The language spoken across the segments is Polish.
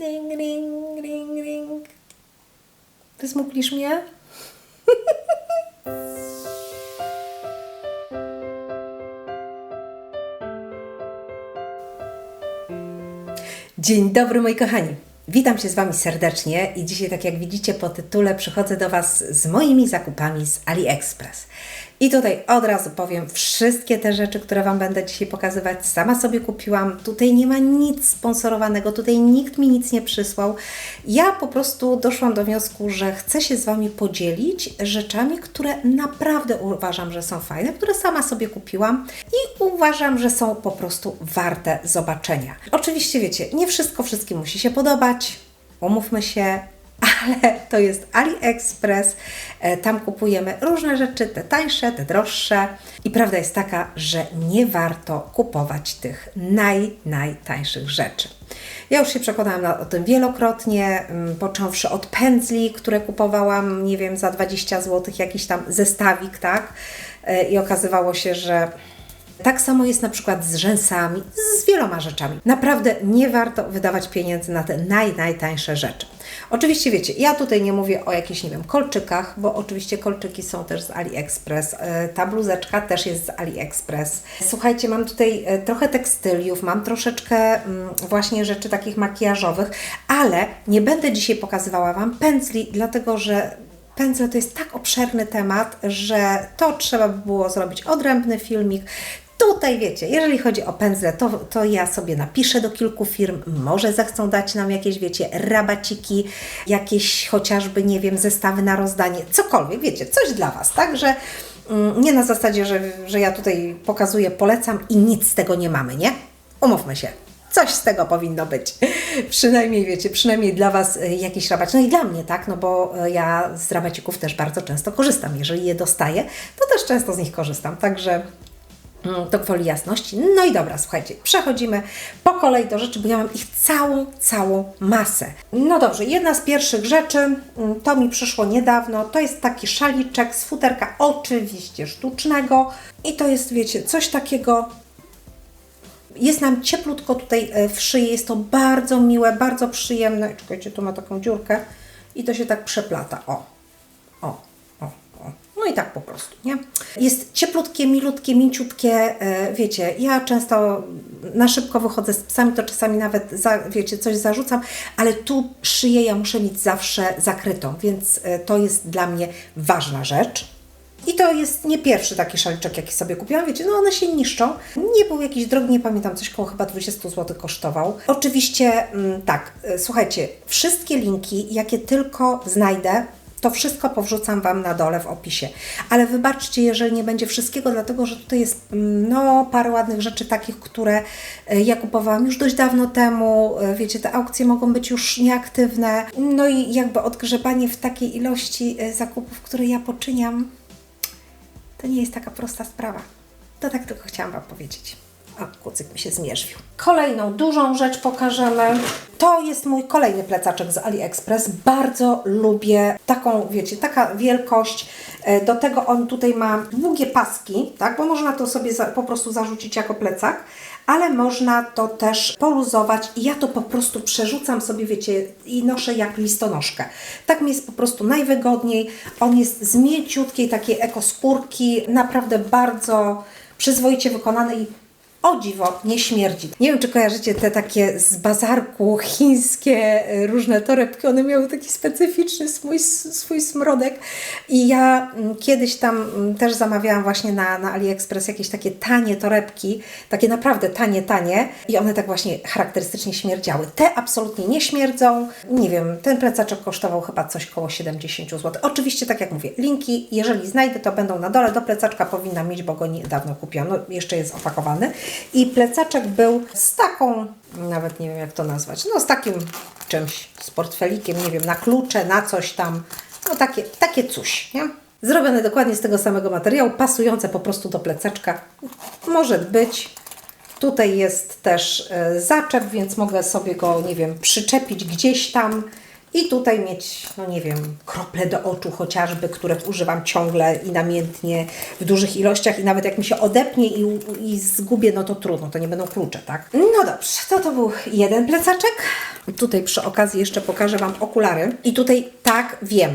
Ring, ring, ring, ring. Wysmuklisz mnie? Dzień dobry moi kochani. Witam się z Wami serdecznie i dzisiaj, tak jak widzicie po tytule, przychodzę do Was z moimi zakupami z AliExpress. I tutaj od razu powiem wszystkie te rzeczy, które Wam będę dzisiaj pokazywać, sama sobie kupiłam. Tutaj nie ma nic sponsorowanego, tutaj nikt mi nic nie przysłał. Ja po prostu doszłam do wniosku, że chcę się z Wami podzielić rzeczami, które naprawdę uważam, że są fajne, które sama sobie kupiłam i uważam, że są po prostu warte zobaczenia. Oczywiście wiecie, nie wszystko wszystkim musi się podobać, umówmy się, ale to jest AliExpress. E, Tam kupujemy różne rzeczy, te tańsze, te droższe. I prawda jest taka, że nie warto kupować tych naj, najtańszych rzeczy. Ja już się przekonałam na, o tym wielokrotnie, mm, począwszy od pędzli, które kupowałam, nie wiem, za 20 zł, jakiś tam zestawik, tak? E, I okazywało się, że tak samo jest na przykład z rzęsami, z wieloma rzeczami. Naprawdę nie warto wydawać pieniędzy na te naj, najtańsze rzeczy. Oczywiście wiecie, ja tutaj nie mówię o jakichś, nie wiem, kolczykach, bo oczywiście kolczyki są też z AliExpress. E, Ta bluzeczka też jest z AliExpress. Słuchajcie, mam tutaj e, trochę tekstyliów, mam troszeczkę mm, właśnie rzeczy takich makijażowych, ale nie będę dzisiaj pokazywała Wam pędzli, dlatego że Pędzle to jest tak obszerny temat, że to trzeba by było zrobić odrębny filmik. Tutaj wiecie, jeżeli chodzi o pędzle, to, to ja sobie napiszę do kilku firm, może zechcą dać nam jakieś, wiecie, rabaciki, jakieś chociażby, nie wiem, zestawy na rozdanie, cokolwiek, wiecie, coś dla Was, także mm, nie na zasadzie, że, że ja tutaj pokazuję, polecam i nic z tego nie mamy, nie? Umówmy się. Coś z tego powinno być. Przynajmniej wiecie, przynajmniej dla Was y, jakiś rabat. No i dla mnie, tak? No bo y, ja z rabacików też bardzo często korzystam. Jeżeli je dostaję, to też często z nich korzystam. Także to gwoli jasności. No i dobra, słuchajcie, przechodzimy po kolei do rzeczy, bo ja mam ich całą, całą masę. No dobrze, jedna z pierwszych rzeczy, mm, to mi przyszło niedawno, to jest taki szaliczek z futerka, oczywiście sztucznego. I to jest, wiecie, coś takiego jest nam cieplutko tutaj e, w szyi, jest to bardzo miłe, bardzo przyjemne. Czekajcie, tu ma taką dziurkę i to się tak przeplata. O, o. No i tak po prostu, nie? Jest cieplutkie, milutkie, mięciutkie, e, wiecie, ja często na szybko wychodzę z psami, to czasami nawet, za, wiecie, coś zarzucam, ale tu szyję ja muszę mieć zawsze zakrytą, więc e, to jest dla mnie ważna rzecz. I to jest nie pierwszy taki szaliczek, jaki sobie kupiłam. Wiecie, no one się niszczą. Nie był jakiś drogi, nie pamiętam, coś koło chyba 20 zł kosztował. Oczywiście, mm, tak, y, słuchajcie, wszystkie linki, jakie tylko znajdę, to wszystko powrzucam Wam na dole w opisie. Ale wybaczcie, jeżeli nie będzie wszystkiego, dlatego że tutaj jest no, parę ładnych rzeczy takich, które y, ja kupowałam już dość dawno temu. Y, Wiecie, te aukcje mogą być już nieaktywne. No i jakby odgrzebanie w takiej ilości y, zakupów, które ja poczyniam, to nie jest taka prosta sprawa. To tak tylko chciałam Wam powiedzieć. O, kucyk mi się zmierzwił. Kolejną dużą rzecz pokażemy. To jest mój kolejny plecaczek z AliExpress. Bardzo lubię taką, wiecie, taka wielkość. E, Do tego on tutaj ma długie paski, tak, bo można to sobie za, po prostu zarzucić jako plecak, ale można to też poluzować i ja to po prostu przerzucam sobie, wiecie, i noszę jak listonoszkę. Tak mi jest po prostu najwygodniej. On jest z mięciutkiej takiej ekoskórki, naprawdę bardzo przyzwoicie wykonany i o dziwo, nie śmierdzi. Nie wiem, czy kojarzycie te takie z bazarku chińskie y, różne torebki. One miały taki specyficzny swój, swój smrodek. I ja mm, kiedyś tam mm, też zamawiałam właśnie na, na AliExpress jakieś takie tanie torebki, takie naprawdę tanie, tanie. I one tak właśnie charakterystycznie śmierdziały. Te absolutnie nie śmierdzą. Nie wiem, ten plecaczek kosztował chyba coś koło 70 zł. Oczywiście, tak jak mówię, linki, jeżeli znajdę, to będą na dole. Do plecaczka powinna mieć, bo go niedawno kupiłam. No, jeszcze jest opakowany. I plecaczek był z taką, nawet nie wiem jak to nazwać, no z takim czymś, z portfelikiem, nie wiem, na klucze, na coś tam, no takie, takie coś, nie? Zrobione dokładnie z tego samego materiału, pasujące po prostu do plecaczka. Może być. Tutaj jest też e, zaczep, więc mogę sobie go, nie wiem, przyczepić gdzieś tam I tutaj mieć, no nie wiem, krople do oczu chociażby, których używam ciągle i namiętnie w dużych ilościach i nawet jak mi się odepnie i, i zgubię, no to trudno, to nie będą klucze, tak? No dobrze, to to był jeden plecaczek. Tutaj przy okazji jeszcze pokażę Wam okulary. I tutaj tak wiem,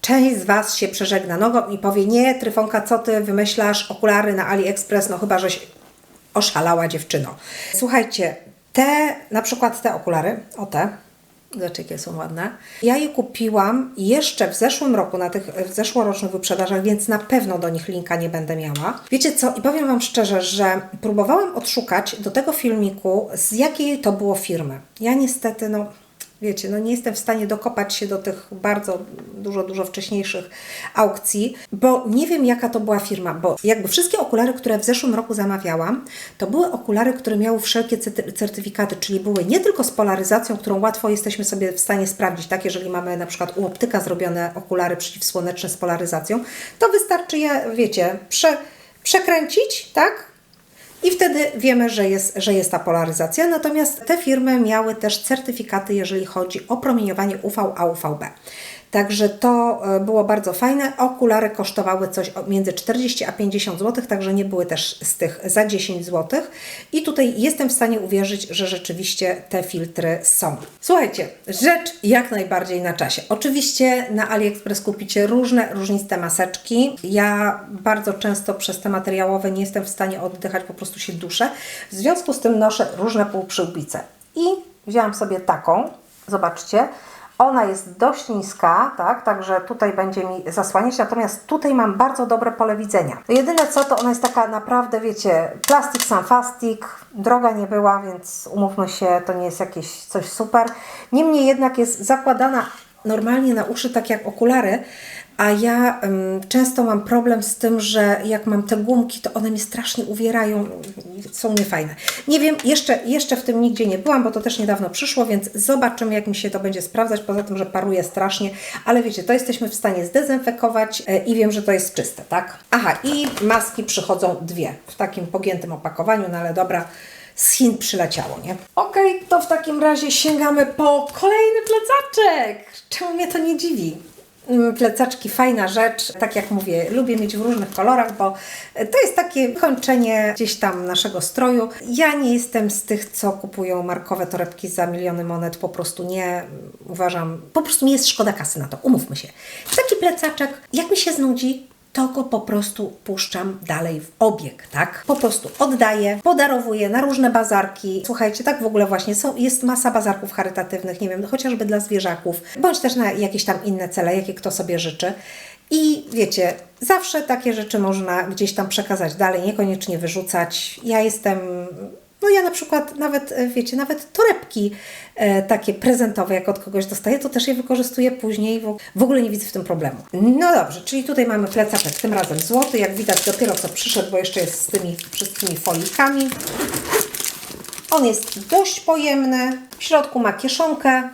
Część z Was się przeżegna nogą i powie, nie, Tryfonka, co Ty wymyślasz, okulary na AliExpress, no chyba, żeś oszalała dziewczyno. Słuchajcie, te, na przykład te okulary, o te, Jakie są ładne. Ja je kupiłam jeszcze w zeszłym roku na tych w zeszłorocznych wyprzedażach, więc na pewno do nich linka nie będę miała. Wiecie co? I powiem Wam szczerze, że próbowałam odszukać do tego filmiku, z jakiej to było firmy. Ja niestety, no wiecie, no nie jestem w stanie dokopać się do tych bardzo dużo, dużo wcześniejszych aukcji, bo nie wiem jaka to była firma, bo jakby wszystkie okulary, które w zeszłym roku zamawiałam, to były okulary, które miały wszelkie certyfikaty, czyli były nie tylko z polaryzacją, którą łatwo jesteśmy sobie w stanie sprawdzić, tak, jeżeli mamy na przykład u optyka zrobione okulary przeciwsłoneczne z polaryzacją, to wystarczy je, wiecie, prze, przekręcić, tak, i wtedy wiemy, że jest, że jest ta polaryzacja. Natomiast te firmy miały też certyfikaty, jeżeli chodzi o promieniowanie UV a UVB. Także to e, było bardzo fajne. Okulary kosztowały coś między 40 a 50 zł, także nie były też z tych za 10 zł. I tutaj jestem w stanie uwierzyć, że rzeczywiście te filtry są. Słuchajcie, rzecz jak najbardziej na czasie. Oczywiście na AliExpress kupicie różne, różniste maseczki. Ja bardzo często przez te materiałowe nie jestem w stanie oddychać, po prostu się duszę. W związku z tym noszę różne półprzyłbice. I wzięłam sobie taką, zobaczcie, ona jest dość niska, tak, także tutaj będzie mi zasłaniać, natomiast tutaj mam bardzo dobre pole widzenia. Jedyne co, to ona jest taka naprawdę, wiecie, plastik sanfastik, droga nie była, więc umówmy się, to nie jest jakieś coś super. Niemniej jednak jest zakładana normalnie na uszy, tak jak okulary, a ja um, często mam problem z tym, że jak mam te gumki, to one mi strasznie uwierają, są niefajne. Nie wiem, jeszcze, jeszcze w tym nigdzie nie byłam, bo to też niedawno przyszło, więc zobaczymy, jak mi się to będzie sprawdzać. Poza tym, że paruje strasznie, ale wiecie, to jesteśmy w stanie zdezynfekować e, i wiem, że to jest czyste, tak? Aha, i maski przychodzą dwie w takim pogiętym opakowaniu, no ale dobra z Chin przyleciało, nie? Okej, okay, to w takim razie sięgamy po kolejny plecaczek. Czemu mnie to nie dziwi? Mm, plecaczki fajna rzecz, tak jak mówię, lubię mieć w różnych kolorach, bo to jest takie kończenie gdzieś tam naszego stroju. Ja nie jestem z tych, co kupują markowe torebki za miliony monet, po prostu nie uważam, po prostu mi jest szkoda kasy na to, umówmy się. Taki plecaczek, jak mi się znudzi, to go po prostu puszczam dalej w obieg, tak? Po prostu oddaję, podarowuję na różne bazarki. Słuchajcie, tak w ogóle właśnie są, jest masa bazarków charytatywnych, nie wiem, chociażby dla zwierzaków, bądź też na jakieś tam inne cele, jakie kto sobie życzy. I wiecie, zawsze takie rzeczy można gdzieś tam przekazać dalej, niekoniecznie wyrzucać. Ja jestem no ja na przykład nawet, e, wiecie, nawet torebki e, takie prezentowe, jak od kogoś dostaję, to też je wykorzystuję później. W, ogóle nie widzę w tym problemu. No dobrze, czyli tutaj mamy plecaczek, tym razem złoty, jak widać dopiero co przyszedł, bo jeszcze jest z tymi wszystkimi folikami. On jest dość pojemny, w środku ma kieszonkę,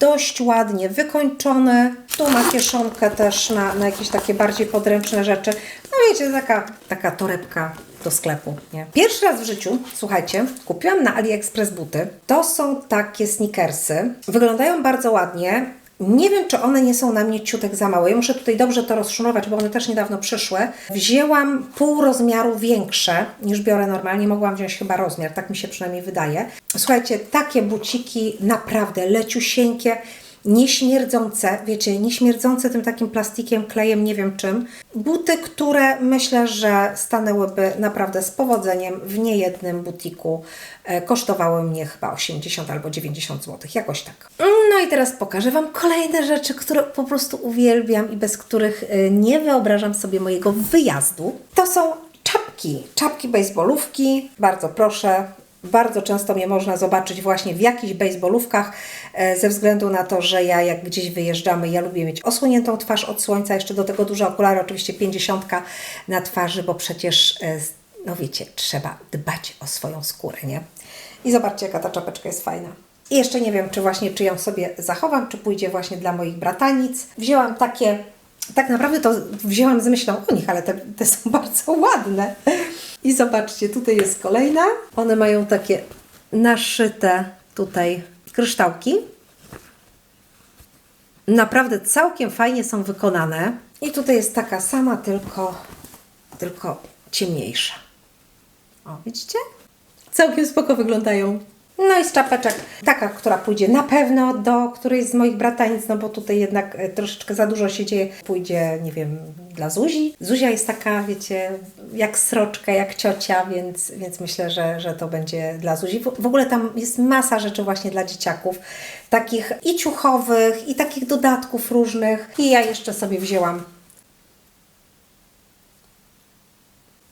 dość ładnie wykończony. Tu ma kieszonkę też na, na jakieś takie bardziej podręczne rzeczy. No wiecie, taka, taka torebka do sklepu. Nie? Pierwszy raz w życiu, słuchajcie, kupiłam na AliExpress buty. To są takie sneakersy. Wyglądają bardzo ładnie. Nie wiem, czy one nie są na mnie ciutek za małe. Ja muszę tutaj dobrze to rozszunować, bo one też niedawno przyszły. Wzięłam pół rozmiaru większe niż biorę normalnie. Mogłam wziąć chyba rozmiar, tak mi się przynajmniej wydaje. Słuchajcie, takie buciki naprawdę leciusieńkie nieśmierdzące, wiecie, nieśmierdzące tym takim plastikiem, klejem, nie wiem czym. Buty, które myślę, że stanęłyby naprawdę z powodzeniem w niejednym butiku. E, kosztowały mnie chyba 80 albo 90 zł, jakoś tak. No i teraz pokażę Wam kolejne rzeczy, które po prostu uwielbiam i bez których e, nie wyobrażam sobie mojego wyjazdu. To są czapki, czapki baseballówki. Bardzo proszę, bardzo często mnie można zobaczyć właśnie w jakichś baseballówkach, e, ze względu na to, że ja jak gdzieś wyjeżdżamy, ja lubię mieć osłoniętą twarz od słońca, jeszcze do tego duże okulary, oczywiście 50 na twarzy, bo przecież, e, no wiecie, trzeba dbać o swoją skórę, nie? I zobaczcie, jaka ta czapeczka jest fajna. I jeszcze nie wiem, czy właśnie, czy ją sobie zachowam, czy pójdzie właśnie dla moich bratanic. Wzięłam takie, tak naprawdę to wzięłam z myślą o nich, ale te, te są bardzo ładne. I zobaczcie, tutaj jest kolejna. One mają takie naszyte tutaj kryształki. Naprawdę całkiem fajnie są wykonane. I tutaj jest taka sama, tylko, tylko ciemniejsza. O, widzicie? Całkiem spoko wyglądają. No i z czapeczek, taka, która pójdzie na pewno do którejś z moich bratanic, no bo tutaj jednak e, troszeczkę za dużo się dzieje. Pójdzie, nie wiem, dla Zuzi. Zuzia jest taka, wiecie, jak sroczka, jak ciocia, więc, więc myślę, że, że to będzie dla Zuzi. W, w ogóle tam jest masa rzeczy właśnie dla dzieciaków, takich i ciuchowych, i takich dodatków różnych. I ja jeszcze sobie wzięłam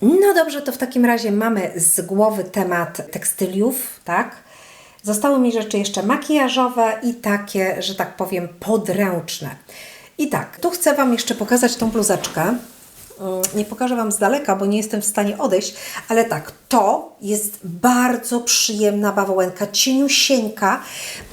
No dobrze, to w takim razie mamy z głowy temat tekstyliów, tak? Zostały mi rzeczy jeszcze makijażowe i takie, że tak powiem, podręczne. I tak, tu chcę Wam jeszcze pokazać tą bluzeczkę. Mm, Nie pokażę Wam z daleka, bo nie jestem w stanie odejść, ale tak, to jest bardzo przyjemna bawełenka, cieniusieńka.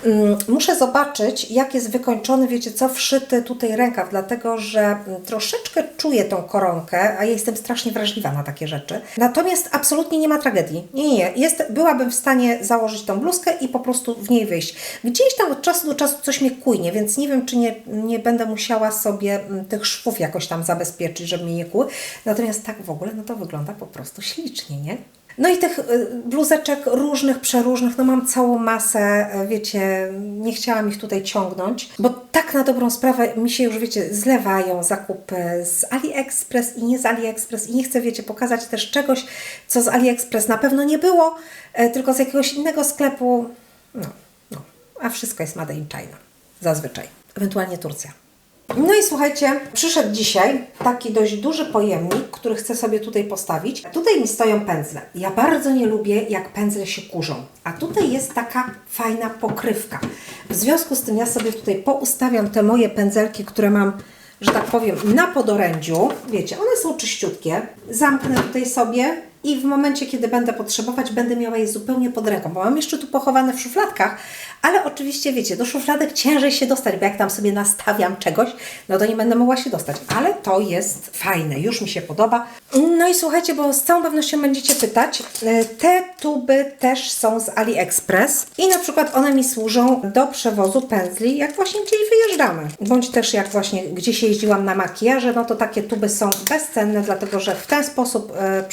Mm, Muszę zobaczyć, jak jest wykończony, wiecie co, wszyty tutaj rękaw, dlatego że mm, troszeczkę czuję tą koronkę, a ja jestem strasznie wrażliwa na takie rzeczy. Natomiast absolutnie nie ma tragedii. Nie, nie. Jest, byłabym w stanie założyć tą bluzkę i po prostu w niej wyjść. Gdzieś tam od czasu do czasu coś mnie kujnie, więc nie wiem, czy nie, nie będę musiała sobie mm, tych szwów jakoś tam zabezpieczyć, żeby mnie nie kłuły. Natomiast tak w ogóle, no to wygląda po prostu ślicznie, nie? No i tych y, bluzeczek różnych, przeróżnych, no mam całą masę, y, wiecie, nie chciałam ich tutaj ciągnąć, bo tak na dobrą sprawę mi się już, wiecie, zlewają zakupy z AliExpress i nie z AliExpress i nie chcę, wiecie, pokazać też czegoś, co z AliExpress na pewno nie było, y, tylko z jakiegoś innego sklepu, no, no, a wszystko jest made in China, zazwyczaj, ewentualnie Turcja. No i słuchajcie, przyszedł dzisiaj taki dość duży pojemnik, który chcę sobie tutaj postawić. Tutaj mi stoją pędzle. Ja bardzo nie lubię, jak pędzle się kurzą. A tutaj jest taka fajna pokrywka. W związku z tym ja sobie tutaj poustawiam te moje pędzelki, które mam, że tak powiem, na podorędziu. Wiecie, one są czyściutkie. Zamknę tutaj sobie i w momencie, kiedy będę potrzebować, będę miała je zupełnie pod ręką, bo mam jeszcze tu pochowane w szufladkach, ale oczywiście, wiecie, do szufladek ciężej się dostać, bo jak tam sobie nastawiam czegoś, no to nie będę mogła się dostać, ale to jest fajne, już mi się podoba. No i słuchajcie, bo z całą pewnością będziecie pytać, e, te tuby też są z AliExpress i na przykład one mi służą do przewozu pędzli, jak właśnie gdzieś wyjeżdżamy, bądź też jak właśnie gdzieś jeździłam na makijaże, no to takie tuby są bezcenne, dlatego że w ten sposób e,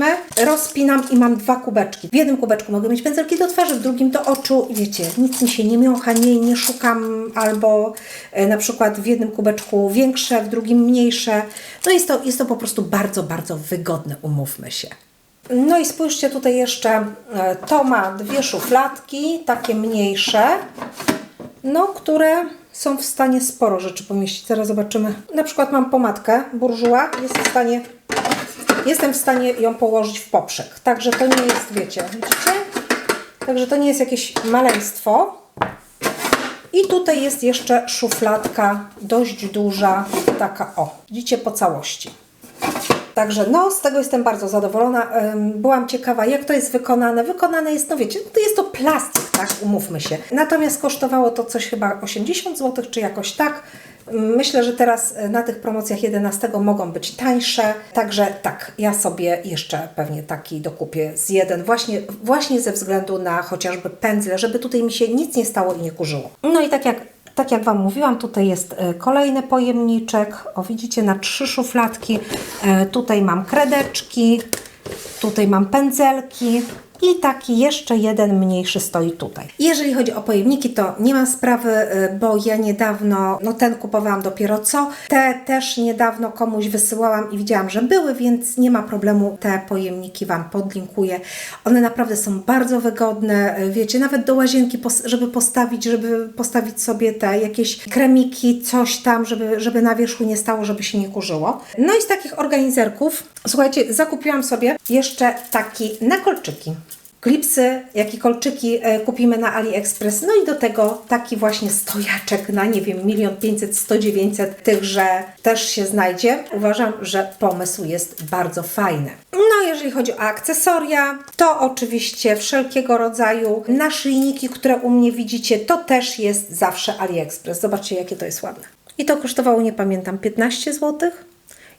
przewozimy, rozpinam i mam dwa kubeczki. W jednym kubeczku mogę mieć pędzelki do twarzy, w drugim do oczu wiecie, nic mi się nie miącha, nie, nie szukam albo e, na przykład w jednym kubeczku większe, w drugim mniejsze. No jest to, jest to po prostu bardzo, bardzo wygodne, umówmy się. No i spójrzcie tutaj jeszcze, e, to ma dwie szufladki, takie mniejsze, no które są w stanie sporo rzeczy pomieścić. Zaraz zobaczymy. Na przykład mam pomadkę burżuła, jest w stanie jestem w stanie ją położyć w poprzek. Także to nie jest, wiecie, widzicie? Także to nie jest jakieś maleństwo. I tutaj jest jeszcze szufladka dość duża, taka o, widzicie, po całości. Także no, z tego jestem bardzo zadowolona. Byłam ciekawa, jak to jest wykonane. Wykonane jest, no wiecie, to jest to plastik, tak, umówmy się. Natomiast kosztowało to coś chyba 80 zł, czy jakoś tak. Myślę, że teraz e, na tych promocjach 11 mogą być tańsze, także tak, ja sobie jeszcze pewnie taki dokupię z jeden, właśnie, właśnie ze względu na chociażby pędzle, żeby tutaj mi się nic nie stało i nie kurzyło. No i tak jak tak jak Wam mówiłam, tutaj jest e, kolejny pojemniczek. O, widzicie, na trzy szufladki. E, Tutaj mam kredeczki, tutaj mam pędzelki. I taki jeszcze jeden mniejszy stoi tutaj. Jeżeli chodzi o pojemniki, to nie ma sprawy, y, bo ja niedawno, no ten kupowałam dopiero co, te też niedawno komuś wysyłałam i widziałam, że były, więc nie ma problemu, te pojemniki Wam podlinkuję. One naprawdę są bardzo wygodne, y, wiecie, nawet do łazienki, żeby postawić, żeby postawić sobie te jakieś kremiki, coś tam, żeby, żeby na wierzchu nie stało, żeby się nie kurzyło. No i z takich organizerków, słuchajcie, zakupiłam sobie jeszcze taki na kolczyki klipsy, jak i kolczyki e, kupimy na AliExpress. No i do tego taki właśnie stojaczek na nie wiem, milion pięćset, sto dziewięćset tychże też się znajdzie. Uważam, że pomysł jest bardzo fajny. No, jeżeli chodzi o akcesoria, to oczywiście wszelkiego rodzaju naszyjniki, które u mnie widzicie, to też jest zawsze AliExpress. Zobaczcie, jakie to jest ładne. I to kosztowało, nie pamiętam, 15 zł.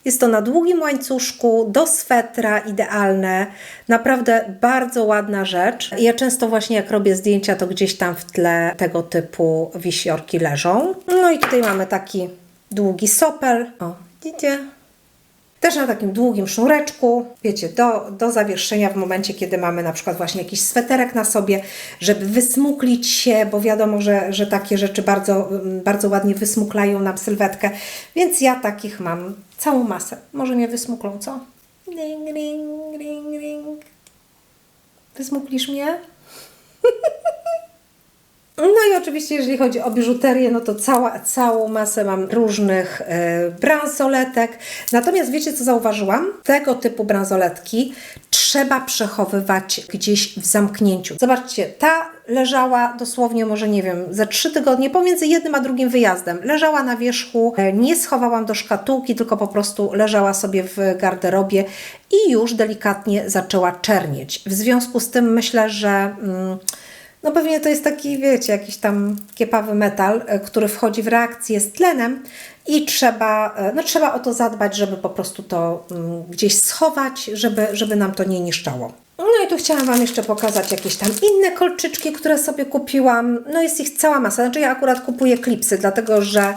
Jest to na długim łańcuszku, do swetra idealne. Naprawdę bardzo ładna rzecz. Ja często właśnie jak robię zdjęcia, to gdzieś tam w tle tego typu wisiorki leżą. No i tutaj mamy taki długi sopel. O, widzicie? Też na takim długim sznureczku, wiecie, do, do zawieszenia w momencie, kiedy mamy na przykład właśnie jakiś sweterek na sobie, żeby wysmuklić się, bo wiadomo, że, że takie rzeczy bardzo, bardzo ładnie wysmuklają nam sylwetkę, więc ja takich mam całą masę. Może mnie wysmuklą, co? Ring, ring, ring, ring. Wysmuklisz mnie? No i oczywiście, jeżeli chodzi o biżuterię, no to cała, całą masę mam różnych e, bransoletek. Natomiast wiecie, co zauważyłam? Tego typu bransoletki trzeba przechowywać gdzieś w zamknięciu. Zobaczcie, ta leżała dosłownie, może nie wiem, za trzy tygodnie pomiędzy jednym a drugim wyjazdem. Leżała na wierzchu, e, nie schowałam do szkatułki, tylko po prostu leżała sobie w garderobie i już delikatnie zaczęła czernieć. W związku z tym myślę, że. Mm, no pewnie to jest taki, wiecie, jakiś tam kiepawy metal, e, który wchodzi w reakcję z tlenem i trzeba, e, no trzeba o to zadbać, żeby po prostu to mm, gdzieś schować, żeby, żeby nam to nie niszczało. No i tu chciałam Wam jeszcze pokazać jakieś tam inne kolczyczki, które sobie kupiłam. No jest ich cała masa. Znaczy ja akurat kupuję klipsy, dlatego że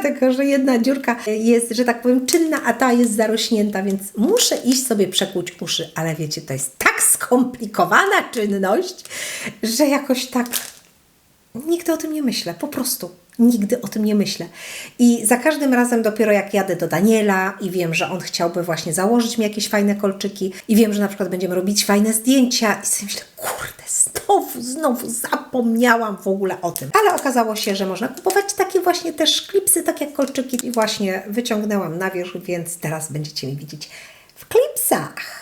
dlatego że jedna dziurka jest, że tak powiem, czynna, a ta jest zarośnięta, więc muszę iść sobie przekłuć uszy. Ale wiecie, to jest tak skomplikowana czynność, że jakoś tak nigdy o tym nie myślę, po prostu. Nigdy o tym nie myślę. I za każdym razem, dopiero jak jadę do Daniela i wiem, że on chciałby właśnie założyć mi jakieś fajne kolczyki, i wiem, że na przykład będziemy robić fajne zdjęcia, i sobie myślę, kurde, znowu, znowu zapomniałam w ogóle o tym. Ale okazało się, że można kupować takie właśnie też klipsy, tak jak kolczyki, i właśnie wyciągnęłam na wierzch, więc teraz będziecie mi widzieć w klipsach.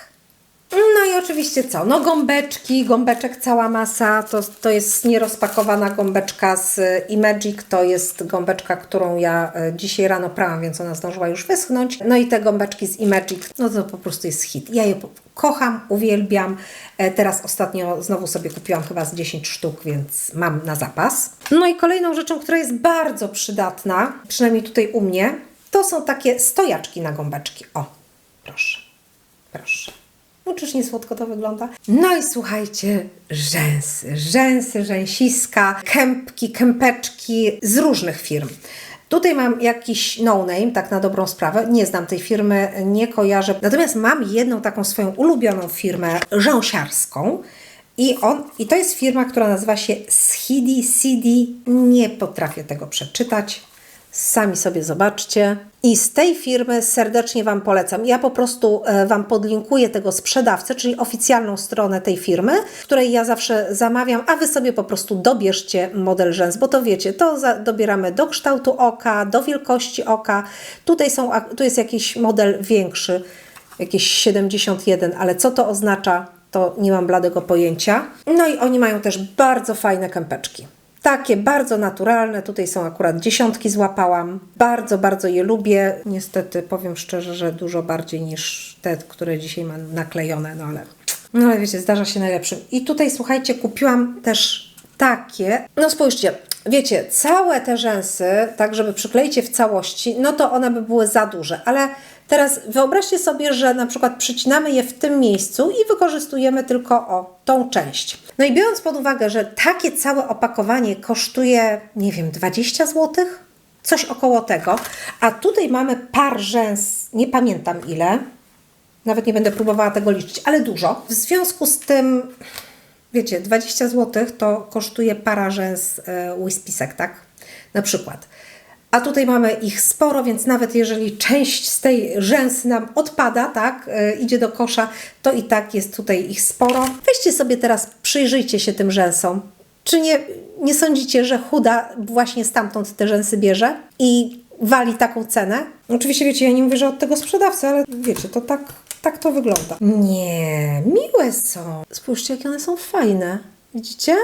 No i oczywiście co? No gąbeczki, gąbeczek cała masa, to, to jest nierozpakowana gąbeczka z Imagic, to jest gąbeczka, którą ja e, dzisiaj rano prałam, więc ona zdążyła już wyschnąć. No i te gąbeczki z Imagic, no to po prostu jest hit. Ja je kocham, uwielbiam. E, teraz ostatnio znowu sobie kupiłam chyba z 10 sztuk, więc mam na zapas. No i kolejną rzeczą, która jest bardzo przydatna, przynajmniej tutaj u mnie, to są takie stojaczki na gąbeczki. O, proszę, proszę. No czyż nie słodko to wygląda? No i słuchajcie, rzęsy, rzęsy, rzęsiska, kępki, kępeczki z różnych firm. Tutaj mam jakiś no-name, tak na dobrą sprawę. Nie znam tej firmy, nie kojarzę. Natomiast mam jedną taką swoją ulubioną firmę rzęsiarską. I, on, I to jest firma, która nazywa się Schidi Sidi. Nie potrafię tego przeczytać. Sami sobie zobaczcie. I z tej firmy serdecznie Wam polecam. Ja po prostu e, Wam podlinkuję tego sprzedawcę, czyli oficjalną stronę tej firmy, której ja zawsze zamawiam, a Wy sobie po prostu dobierzcie model rzęs, bo to wiecie, to dobieramy do kształtu oka, do wielkości oka. Tutaj są, tu jest jakiś model większy, jakieś 71, ale co to oznacza, to nie mam bladego pojęcia. No i oni mają też bardzo fajne kępeczki. Takie bardzo naturalne, tutaj są akurat dziesiątki złapałam. Bardzo, bardzo je lubię. Niestety powiem szczerze, że dużo bardziej niż te, które dzisiaj mam naklejone, no ale, no ale wiecie, zdarza się najlepszym. I tutaj słuchajcie, kupiłam też takie. No spójrzcie, wiecie, całe te rzęsy, tak żeby przykleić je w całości, no to one by były za duże, ale teraz wyobraźcie sobie, że na przykład przycinamy je w tym miejscu i wykorzystujemy tylko o tą część. No i biorąc pod uwagę, że takie całe opakowanie kosztuje, nie wiem, 20 zł, coś około tego, a tutaj mamy par rzęs, nie pamiętam ile, nawet nie będę próbowała tego liczyć, ale dużo. W związku z tym wiecie, 20 zł to kosztuje para rzęs e, Whispisek, tak? Na przykład. A tutaj mamy ich sporo, więc nawet jeżeli część z tej rzęsy nam odpada, tak, e, idzie do kosza, to i tak jest tutaj ich sporo. Weźcie sobie teraz, przyjrzyjcie się tym rzęsom. Czy nie, nie sądzicie, że chuda właśnie stamtąd te rzęsy bierze i wali taką cenę? Oczywiście wiecie, ja nie mówię, że od tego sprzedawcy, ale wiecie, to tak tak to wygląda. Nie, miłe są. Spójrzcie, jakie one są fajne. Widzicie?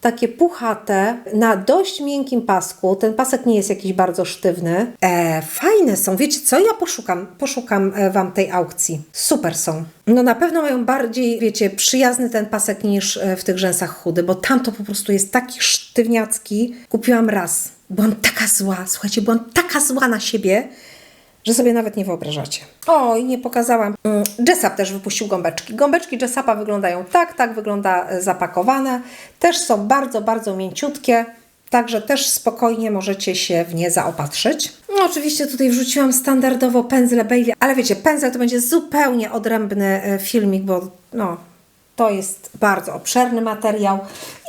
Takie puchate, na dość miękkim pasku. Ten pasek nie jest jakiś bardzo sztywny. E, fajne są. Wiecie co? Ja poszukam, poszukam e, Wam tej aukcji. Super są. No na pewno mają bardziej, wiecie, przyjazny ten pasek niż e, w tych rzęsach chudy, bo tam to po prostu jest taki sztywniacki. Kupiłam raz byłam taka zła, słuchajcie, byłam taka zła na siebie, że sobie nawet nie wyobrażacie. O, i nie pokazałam. Mm, Jessap też wypuścił gąbeczki. Gąbeczki Jessapa wyglądają tak, tak wygląda e, zapakowane. Też są bardzo, bardzo mięciutkie. Także też spokojnie możecie się w nie zaopatrzyć. No, oczywiście tutaj wrzuciłam standardowo pędzle Bailey, ale wiecie, pędzel to będzie zupełnie odrębny e, filmik, bo no, to jest bardzo obszerny materiał.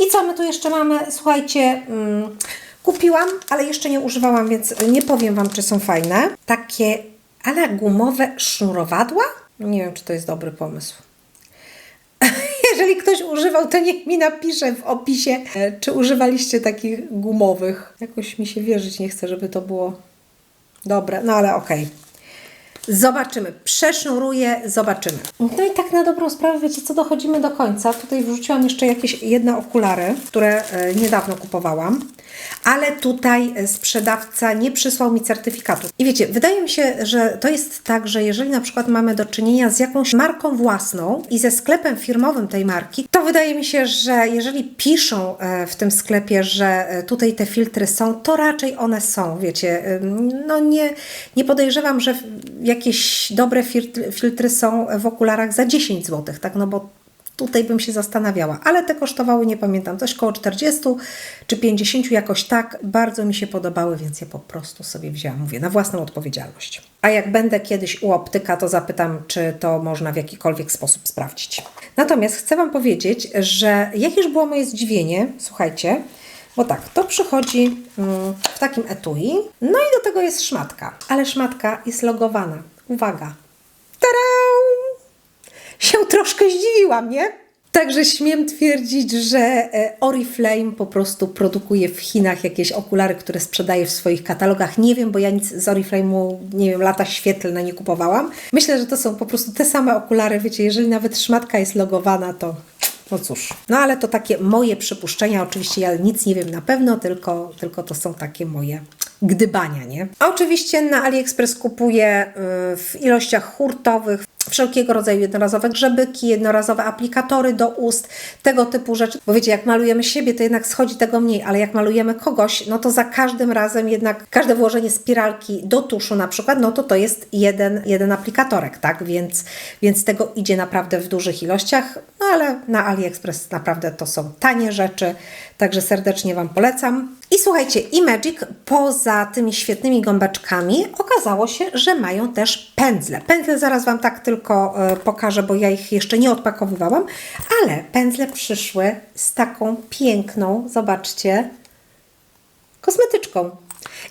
I co my tu jeszcze mamy? Słuchajcie, mm, kupiłam, ale jeszcze nie używałam, więc nie powiem Wam, czy są fajne. Takie ale gumowe sznurowadła? Nie wiem, czy to jest dobry pomysł. Jeżeli ktoś używał, to niech mi napisze w opisie, e, czy używaliście takich gumowych. Jakoś mi się wierzyć nie chce, żeby to było dobre, no ale okej. Zobaczymy. Przesznuruję, zobaczymy. No i tak na dobrą sprawę, wiecie co, dochodzimy do końca. Tutaj wrzuciłam jeszcze jakieś jedne okulary, które e, niedawno kupowałam. Ale tutaj e, sprzedawca nie przysłał mi certyfikatu. I wiecie, wydaje mi się, że to jest tak, że jeżeli na przykład mamy do czynienia z jakąś marką własną i ze sklepem firmowym tej marki, to wydaje mi się, że jeżeli piszą e, w tym sklepie, że tutaj te filtry są, to raczej one są, wiecie. No nie, nie podejrzewam, że jakieś dobre filtry, są w okularach za 10 zł, tak? No bo tutaj bym się zastanawiała, ale te kosztowały, nie pamiętam, coś koło 40 czy 50, jakoś tak. Bardzo mi się podobały, więc je po prostu sobie wzięłam, mówię, na własną odpowiedzialność. A jak będę kiedyś u optyka, to zapytam, czy to można w jakikolwiek sposób sprawdzić. Natomiast chcę Wam powiedzieć, że jakież było moje zdziwienie, słuchajcie, bo tak, to przychodzi mm, w takim etui, no i do tego jest szmatka, ale szmatka jest logowana. Uwaga. Tadam! się troszkę zdziwiłam, nie? Także śmiem twierdzić, że e, Oriflame po prostu produkuje w Chinach jakieś okulary, które sprzedaje w swoich katalogach. Nie wiem, bo ja nic z Oriflame'u, nie wiem, lata świetlne nie kupowałam. Myślę, że to są po prostu te same okulary, wiecie, jeżeli nawet szmatka jest logowana, to no cóż. No ale to takie moje przypuszczenia. Oczywiście ja nic nie wiem na pewno, tylko, tylko to są takie moje gdybania, nie? A oczywiście na AliExpress kupuję y, w ilościach hurtowych wszelkiego rodzaju jednorazowe grzebyki, jednorazowe aplikatory do ust, tego typu rzeczy. Bo wiecie, jak malujemy siebie, to jednak schodzi tego mniej, ale jak malujemy kogoś, no to za każdym razem jednak każde włożenie spiralki do tuszu na przykład, no to to jest jeden, jeden aplikatorek, tak? Więc, więc tego idzie naprawdę w dużych ilościach, no ale na AliExpress naprawdę to są tanie rzeczy, także serdecznie Wam polecam. I słuchajcie, Imagic poza tymi świetnymi gąbeczkami okazało się, że mają też pędzle. Pędzle zaraz Wam tak tylko e, pokażę, bo ja ich jeszcze nie odpakowywałam, ale pędzle przyszły z taką piękną, zobaczcie, kosmetyczką.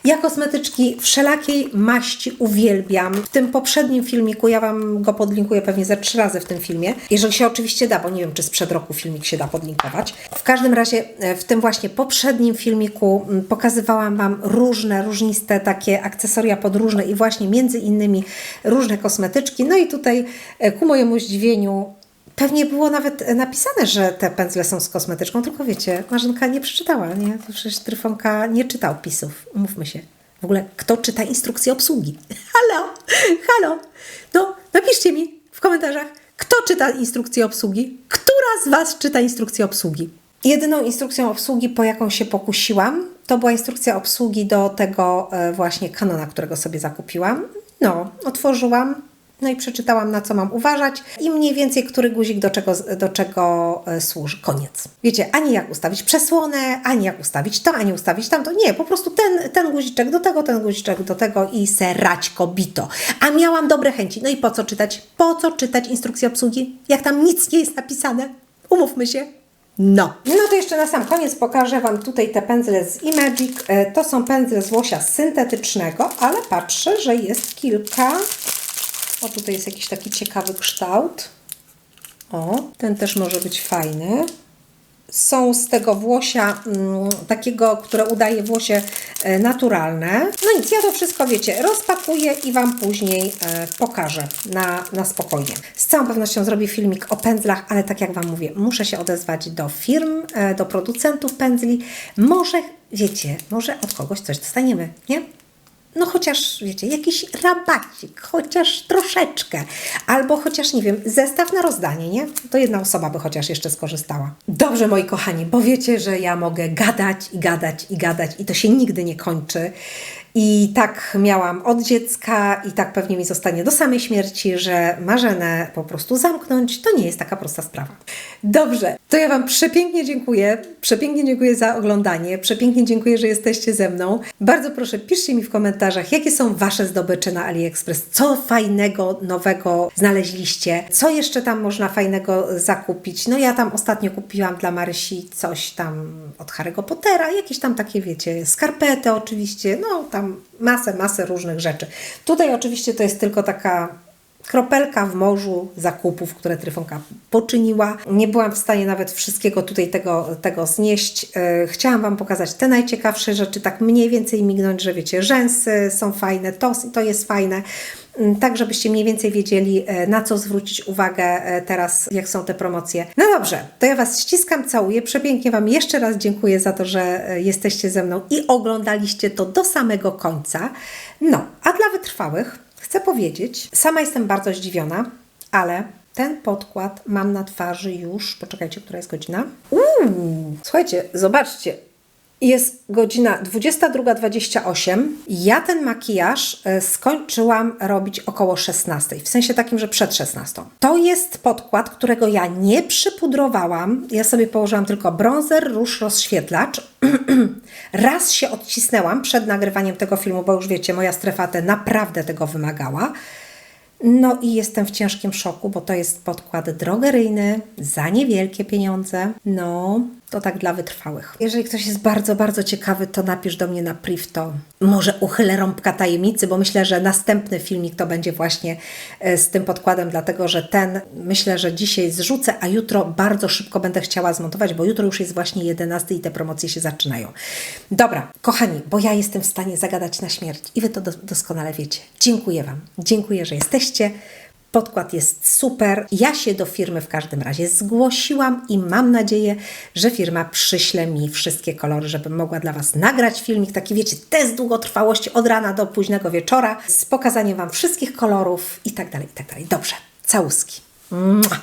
Ja kosmetyczki wszelakiej maści uwielbiam. W tym poprzednim filmiku, ja Wam go podlinkuję pewnie ze trzy razy w tym filmie, jeżeli się oczywiście da, bo nie wiem, czy sprzed roku filmik się da podlinkować. W każdym razie e, w tym właśnie poprzednim filmiku pokazywałam Wam różne, różniste takie akcesoria podróżne i właśnie między innymi różne kosmetyczki. No i tutaj e, ku mojemu zdziwieniu Pewnie było nawet napisane, że te pędzle są z kosmetyczką, tylko wiecie, Marzynka nie przeczytała, nie? To przecież Tryfonka nie czytał pisów, umówmy się. W ogóle, kto czyta instrukcję obsługi? Halo, halo, no napiszcie mi w komentarzach, kto czyta instrukcję obsługi? Która z Was czyta instrukcję obsługi? Jedyną instrukcją obsługi, po jaką się pokusiłam, to była instrukcja obsługi do tego e, właśnie kanona, którego sobie zakupiłam. No, otworzyłam, no i przeczytałam, na co mam uważać i mniej więcej, który guzik do czego, do czego e, służy. Koniec. Wiecie, ani jak ustawić przesłonę, ani jak ustawić to, ani ustawić tamto. Nie, po prostu ten, ten guziczek do tego, ten guziczek do tego i serać kobito. A miałam dobre chęci. No i po co czytać? Po co czytać instrukcję obsługi? Jak tam nic nie jest napisane? Umówmy się. No. No to jeszcze na sam koniec pokażę Wam tutaj te pędzle z Imagic. E, To są pędzle z łosia syntetycznego, ale patrzę, że jest kilka o, tutaj jest jakiś taki ciekawy kształt. O, ten też może być fajny. Są z tego włosia, mm, takiego, które udaje włosie e, naturalne. No nic, ja to wszystko, wiecie, rozpakuję i Wam później e, pokażę na, na spokojnie. Z całą pewnością zrobię filmik o pędzlach, ale tak jak Wam mówię, muszę się odezwać do firm, e, do producentów pędzli. Może, wiecie, może od kogoś coś dostaniemy, nie? No chociaż, wiecie, jakiś rabacik, chociaż troszeczkę, albo chociaż, nie wiem, zestaw na rozdanie, nie? To jedna osoba by chociaż jeszcze skorzystała. Dobrze, moi kochani, bo wiecie, że ja mogę gadać i gadać i gadać i to się nigdy nie kończy. I tak miałam od dziecka i tak pewnie mi zostanie do samej śmierci, że marzenę po prostu zamknąć to nie jest taka prosta sprawa. Dobrze, to ja Wam przepięknie dziękuję. Przepięknie dziękuję za oglądanie. Przepięknie dziękuję, że jesteście ze mną. Bardzo proszę, piszcie mi w komentarzach, jakie są Wasze zdobycze na AliExpress. Co fajnego, nowego znaleźliście? Co jeszcze tam można fajnego zakupić? No ja tam ostatnio kupiłam dla Marysi coś tam od Harry'ego Pottera, jakieś tam takie, wiecie, skarpety oczywiście, no tam masę, masę różnych rzeczy. Tutaj oczywiście to jest tylko taka kropelka w morzu zakupów, które Tryfonka poczyniła. Nie byłam w stanie nawet wszystkiego tutaj tego, tego znieść. Yy, chciałam Wam pokazać te najciekawsze rzeczy, tak mniej więcej mignąć, że wiecie, rzęsy są fajne, to, to jest fajne. Yy, tak, żebyście mniej więcej wiedzieli, yy, na co zwrócić uwagę teraz, jak są te promocje. No dobrze, to ja Was ściskam, całuję. Przepięknie Wam jeszcze raz dziękuję za to, że jesteście ze mną i oglądaliście to do samego końca. No, a dla wytrwałych Chcę powiedzieć, sama jestem bardzo zdziwiona, ale ten podkład mam na twarzy już. Poczekajcie, która jest godzina? Uuu, słuchajcie, zobaczcie. Jest godzina 22.28. Ja ten makijaż skończyłam robić około 16, w sensie takim, że przed 16. To jest podkład, którego ja nie przypudrowałam. Ja sobie położyłam tylko bronzer, róż, rozświetlacz. Raz się odcisnęłam przed nagrywaniem tego filmu, bo już wiecie, moja strefa te naprawdę tego wymagała. No i jestem w ciężkim szoku, bo to jest podkład drogeryjny za niewielkie pieniądze. No, to tak dla wytrwałych. Jeżeli ktoś jest bardzo, bardzo ciekawy, to napisz do mnie na priv, to może uchylę rąbka tajemnicy, bo myślę, że następny filmik to będzie właśnie e, z tym podkładem, dlatego że ten myślę, że dzisiaj zrzucę, a jutro bardzo szybko będę chciała zmontować, bo jutro już jest właśnie 11 i te promocje się zaczynają. Dobra, kochani, bo ja jestem w stanie zagadać na śmierć i Wy to doskonale wiecie. Dziękuję Wam. Dziękuję, że jesteście. Podkład jest super. Ja się do firmy w każdym razie zgłosiłam i mam nadzieję, że firma przyśle mi wszystkie kolory, żebym mogła dla Was nagrać filmik, taki wiecie, test długotrwałości od rana do późnego wieczora z pokazaniem Wam wszystkich kolorów i tak dalej, i tak dalej. Dobrze, całuski. Mua.